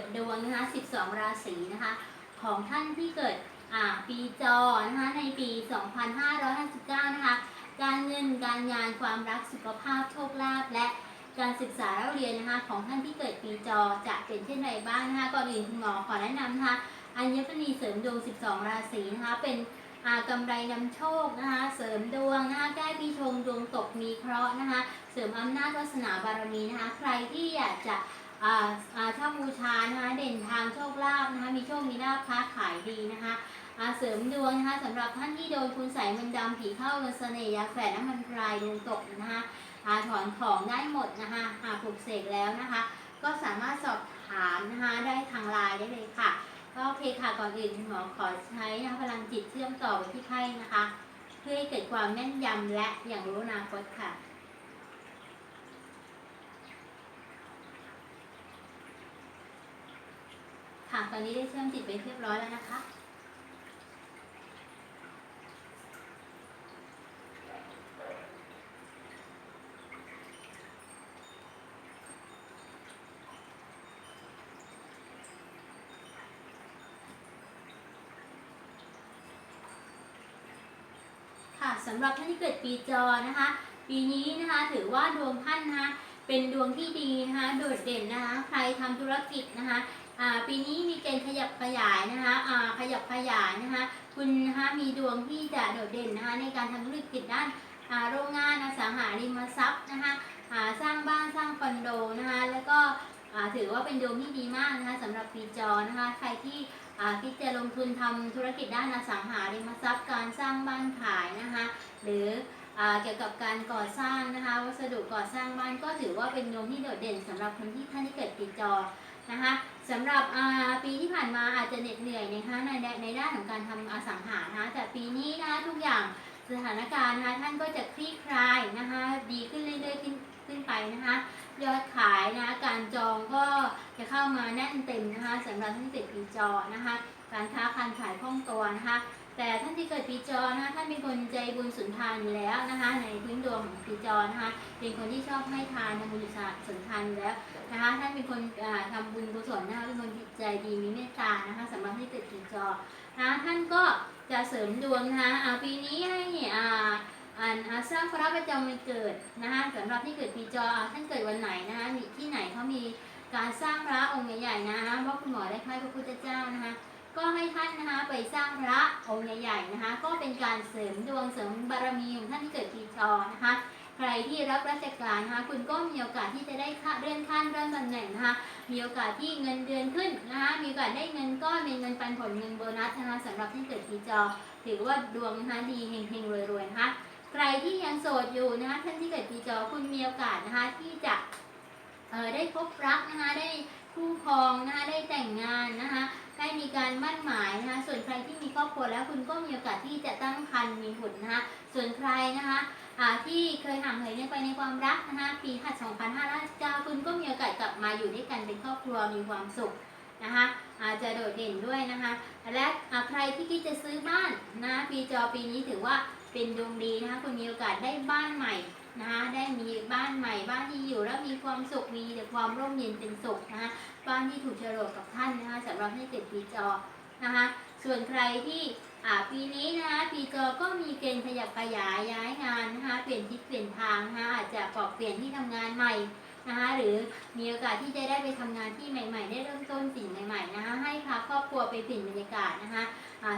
ดดวงนะคะ 12 ราศีนะคะ ของท่านที่เกิดปีจอนะคะในปี 2559 นะคะ การเงินการงานความรักสุขภาพโชคลาภและการศึกษาเล่าเรียนนะคะของท่านที่เกิดปีจอจะเป็นเช่นไรบ้างนะคะก่อนอื่นคุณหมอขอแนะนำนะคะอัญมณีเสริมดวง 12 ราศีนะคะ เป็นอ่ากำไรนำโชคนะคะ เสริมดวงนะคะแก้ปีชงดวงตกมีเคราะห์นะคะ เสริมอำนาจวาสนาบารมีนะคะ ใครที่อยากจะ อ่าอ่าเช่าบูชานะคะเด่นทางโชคลาภนะคะมีโชคมีลาภค้าขายดีนะคะอาเสริมดวงนะคะสำหรับท่านที่โดนคุณใส่มนดำผีเข้าเงินเสน่ห์ยาแฝดน้ำมันพรายดวงตกนะคะอาถอนของได้หมดนะคะอาปลุกเสกแล้วนะคะ ก็สามารถสอบถามนะคะได้ทางไลน์ได้เลยค่ะ ก็โอเคค่ะก่อนอื่นหมอขอใช้นะะพลังจิตเชื่อมต่อไปที่ไพ่นะคะ เพื่อให้เกิดความแม่นยำและอย่างรู้อนาคตค่ะ ค่ะ ตอนนี้ได้เชื่อมจิตไปเรียบร้อยแล้วนะคะ ค่ะสำหรับท่านที่เกิดปีจอนะคะ ปีนี้นะคะถือว่าดวงท่านนะคะเป็นดวงที่ดีนะคะ โดดเด่นนะคะ ใครทำธุรกิจนะคะ ปีนี้มีเกณฑ์ขยับขยายนะคะขยับขยายนะคะคุณนะคะมีดวงที่จะโดดเด่นนะคะในการทำธุรกิจด้านโรงงานอสังหาริมทรัพย์นะคะสร้างบ้านสร้างคอนโดนะคะแล้วก็ถือว่าเป็นดวงที่ดีมากนะคะสำหรับปีจอนะคะใครที่คิดจะลงทุนทำธุรกิจด้านอสังหาริมทรัพย์การสร้างบ้านขายนะคะหรือเกี่ยวกับการก่อสร้างนะคะวัสดุก่อสร้างบ้านก็ถือว่าเป็นดวงที่โดดเด่นสำหรับคนที่ท่านที่เกิดปีจอนะคะ สำหรับปีที่ผ่านมาอาจจะเหน็ดเหนื่อยนะคะในในด้านของการทำอสังหานะแต่ปีนี้นะทุกอย่างสถานการณ์นะคะท่านก็จะคลี่คลายนะคะดีขึ้นเรื่อยๆขึ้นขึ้นไปนะคะยอดขายนะการจองก็จะเข้ามาแน่นเต็มนะคะสำหรับท่านที่เกิดปีจอนะคะ การค้าการขายคล่องตัวนะคะ แต่ท่านที่เกิดปีจอนะคะท่านเป็นคนใจบุญสุนทานอยู่แล้วนะคะ ในพื้นดวงของปีจอนะคะเป็นคนที่ชอบให้ทานทำบุญสุนทานอยู่แล้วนะคะท่านเป็นคนอ่าทำบุญกุศลนะคะเป็นคนจิตใจดีมีเมตตานะคะสำหรับที่เกิดปีจอนะท่านก็จะเสริมดวงนะคะอ่าปีนี้ให้อ่าอ่านอ่าสร้างพระประจำวันเกิดนะคะสำหรับที่เกิดปีจอท่านเกิดวันไหนนะคะที่ไหนเขามีการสร้างพระองค์ใหญ่ๆนะคะเพราะคุณหมอได้ให้พระพุทธเจ้านะคะ ก็ให้ท่านนะคะไปสร้างพระองค์ใหญ่ๆนะคะ ก็เป็นการเสริมดวงเสริมบารมีของท่านที่เกิดปีจอนะคะ ใครที่รับราชการนะคะ คุณก็มีโอกาสที่จะได้ค่าเลื่อนขั้นเลื่อนตำแหน่งนะคะ มีโอกาสที่เงินเดือนขึ้นนะคะ มีโอกาสได้เงินก้อนเป็นเงินปันผลเงินโบนัสนะคะสำหรับที่เกิดปีจอถือว่าดวงนะคะดีเฮงๆรวยๆนะคะใครที่ยังโสดอยู่นะคะท่านที่เกิดปีจอคุณมีโอกาสนะคะที่จะเออได้พบรักนะคะได้คู่ครองนะคะได้แต่งงาน การมั่นหมายนะคะส่วนใครที่มีครอบครัวแล้วคุณก็มีโอกาสที่จะตั้งครรภ์มีบุตรนะคะส่วนใครนะคะอ่าที่เคยห่างเหินกันไปในความรักนะคะปี2559คุณก็มีโอกาสกลับมาอยู่ด้วยกันเป็นครอบครัวมีความสุขนะคะอาจจะโดดเด่นด้วยนะคะ และอ่าใครที่คิดจะซื้อบ้านนะปีจอปีนี้ถือว่าเป็นดวงดีนะคะคุณมีโอกาสได้บ้านใหม่านที่อยู่แล้วมีความสุขมีแต่ความร่มเย็นเป็นสุขนะคะบ้านที่ถูกเฉลกกับท่านนะคะสำหรับให้เกิดปีจอนะคะส่วนใครที่ปีนี้นะคะปีจอก็มีเกณฑ์ขยับขยายย้ายงานนะคะเปลี่ยนทิศเปลี่ยนทางนะคะอาจจะปรับเปลี่ยนที่ทำงานใหม่ นะคะหรือมีโอกาสที่จะได้ไปทำงานที่ใหม่ ๆ ได้เริ่มต้นสิ่งใหม่ๆนะคะให้พาครอบครัวไปเปลี่ยนบรรยากาศนะคะ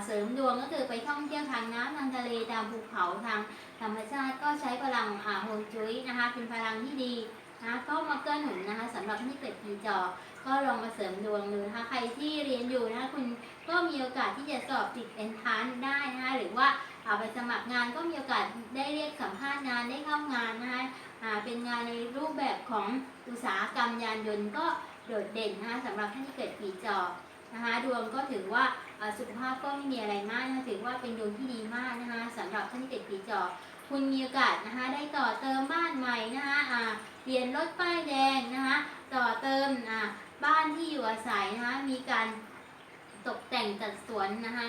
เสริมดวงก็คือไปท่องเที่ยวทางน้ำทางทะเลตามภูเขาทางธรรมชาติก็ใช้พลังโฮลจุ้ยนะคะเป็นพลังที่ดีนะก็มาเกื้อหนุนนะคะสำหรับที่เกิดปีจอ ก็ลองมาเสริมดวงดูนะคะใครที่เรียนอยู่นะคะคุณก็มีโอกาสที่จะสอบติดเอนทานได้นะคะหรือว่าเอาไปสมัครงานก็มีโอกาสได้เรียกสัมภาษณ์งานได้เข้างานนะคะ รูปแบบของอุตสาหกรรมยานยนต์ก็โดดเด่นนะคะสำหรับท่านที่เกิดปีจอนะคะดวงก็ถือว่าสุขภาพก็ไม่มีอะไรมากนะถือว่าเป็นดวงที่ดีมากนะคะสำหรับท่านที่เกิดปีจอคุณมีโอกาสนะคะได้ต่อเติมบ้านใหม่นะคะเปลี่ยนรถป้ายแดงนะคะต่อเติมบ้านที่อยู่อาศัยนะคะมีการตกแต่งจัดสวนนะคะ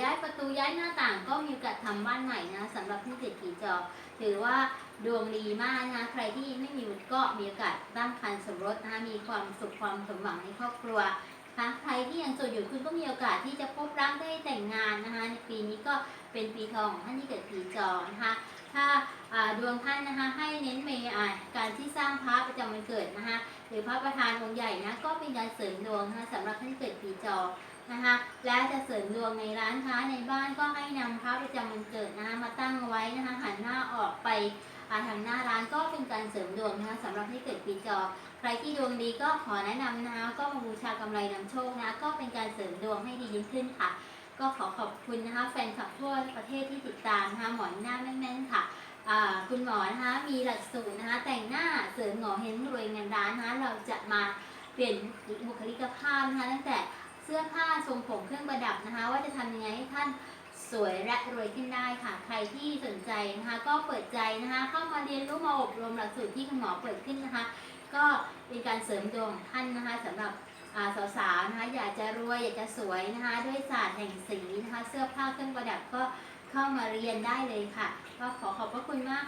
ย้ายประตูย้ายหน้าต่างก็มีโอกาสทำบ้านใหม่นะสำหรับท่านที่เกิดปีจอถือว่า ดวงดีมากนะคะใครที่ไม่มีบุตรก็มีโอกาสตั้งครรภ์สมรสนะคะมีความสุขความสมหวังในครอบครัวนะคะใครที่ยังโสดอยู่คุณก็มีโอกาสที่จะพบรักได้แต่งงานนะคะในปีนี้ก็เป็นปีทองของท่านที่เกิดปีจอนะคะถ้าดวงท่านนะคะให้เน้นเมอ่าการที่สร้างพระประจำวันเกิดนะคะหรือพระประธานองค์ใหญ่นะก็เป็นการเสริมดวงนะคะสำหรับท่านที่เกิดปีจอนะคะและจะเสริมดวงในร้านค้าในบ้านก็ให้นำพระประจำวันเกิดนะคะมาตั้งไว้นะคะหันหน้าออกไป ทางหน้าร้านก็เป็นการเสริมดวงนะคะสำหรับที่เกิดปีจอใครที่ดวงดีก็ขอแนะนำนะคะก็มาบูชากำไรนำโชคนะก็เป็นการเสริมดวงให้ดียิ่งขึ้นค่ะ ก็ขอขอบคุณนะคะแฟนคลับทั่วประเทศที่ติดตามนะคะหมอหน้าแม่นๆค่ะอ่าคุณหมอนะคะมีหลักสูตรนะคะแต่งหน้าเสริมหงอเฮงรวยเงินร้านนะคะเราจะมาเปลี่ยนบุคลิกภาพนะคะตั้งแต่เสื้อผ้าทรงผมเครื่องประดับนะคะ ว่าจะทำยังไงให้ท่าน สวยและรวยขึ้นได้ค่ะ ใครที่สนใจนะคะ ก็เปิดใจนะคะ เข้ามาเรียนรู้มาอบรมหลักสูตรที่คุณหมอเปิดขึ้นนะคะ ก็เป็นการเสริมดวงท่านนะคะสำหรับสาวๆนะคะอยากจะรวยอยากจะสวยนะคะ ด้วยศาสตร์แห่งสีนะคะ เสื้อผ้าเครื่องประดับก็เข้ามาเรียนได้เลยค่ะ ก็ขอขอบพระคุณมาก